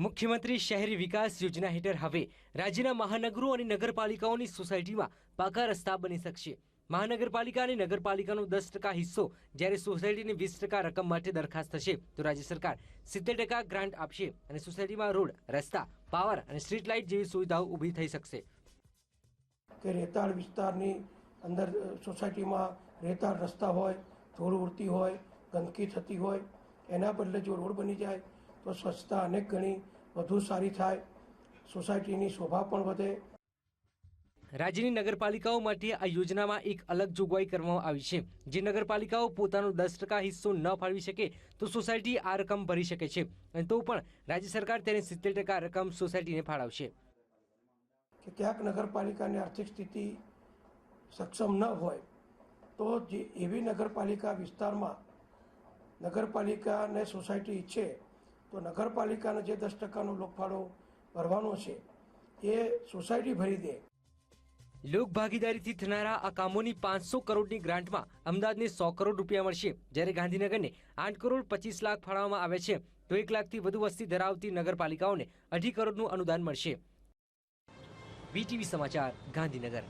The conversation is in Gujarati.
મુખ્યમંત્રી શહેરી વિકાસ યોજના હેઠળ હવે રાજ્યના મહાનગરો અને નગરપાલિકાઓની સોસાયટીમાં પાકા રસ્તા બની શકશે. મહાનગરપાલિકા અને નગરપાલિકાનો દસ ટકા હિસ્સો જ્યારે સોસાયટીની વીસ ટકા રકમ માટે દરખાસ્ત થશે, તો રાજ્ય સરકાર સિત્તેર ટકા ગ્રાન્ટ આપશે અને સોસાયટીમાં રોડ, રસ્તા, પાવર અને સ્ટ્રીટ લાઇટ જેવી સુવિધાઓ ઊભી થઈ શકશે. કે રેતાળ વિસ્તારની અંદર સોસાયટીમાં રેતાળ રસ્તા હોય, ધૂળ ઉડતી હોય, ગંદકી થતી હોય, એના બદલે જો રોડ બની જાય તો સ્વચ્છતા અનેક ગણી વધુ સારી થાય. સોસાયટીની શોભા પણ વધે. રાજ્યની નગરપાલિકાઓ માટે આ યોજનામાં એક અલગ જોગવાઈ કરવામાં આવી છે. જે નગરપાલિકાઓ પોતાનો દસ ટકા હિસ્સો ન ફાળવી શકે તો સોસાયટી આ રકમ ભરી શકે છે. અને તો પણ રાજ્ય સરકાર તેને સિત્તેર ટકા રકમ સોસાયટીને ફાળવશે. કે ક્યાંક નગરપાલિકાની આર્થિક સ્થિતિ સક્ષમ ન હોય તો જે એવી નગરપાલિકા વિસ્તારમાં નગરપાલિકા અને સોસાયટી ઈચ્છે તો નગરપાલિકાનો જે દસ ટકાનો લોકફાળો ભરવાનો છે, એ સોસાયટી ભરી દે. લોક ભાગીદારીથી થનારા આ કામોની પાંચસો કરોડની ગ્રાન્ટમાં અમદાવાદને સો કરોડ રૂપિયા મળશે. જ્યારે ગાંધીનગરને આઠ કરોડ પચીસ લાખ ફાળવવામાં આવે છે, તો એક લાખથી વધુ વસ્તી ધરાવતી નગરપાલિકાઓને અઢી કરોડનું અનુદાન મળશે. વીટીવી સમાચાર ગાંધીનગર.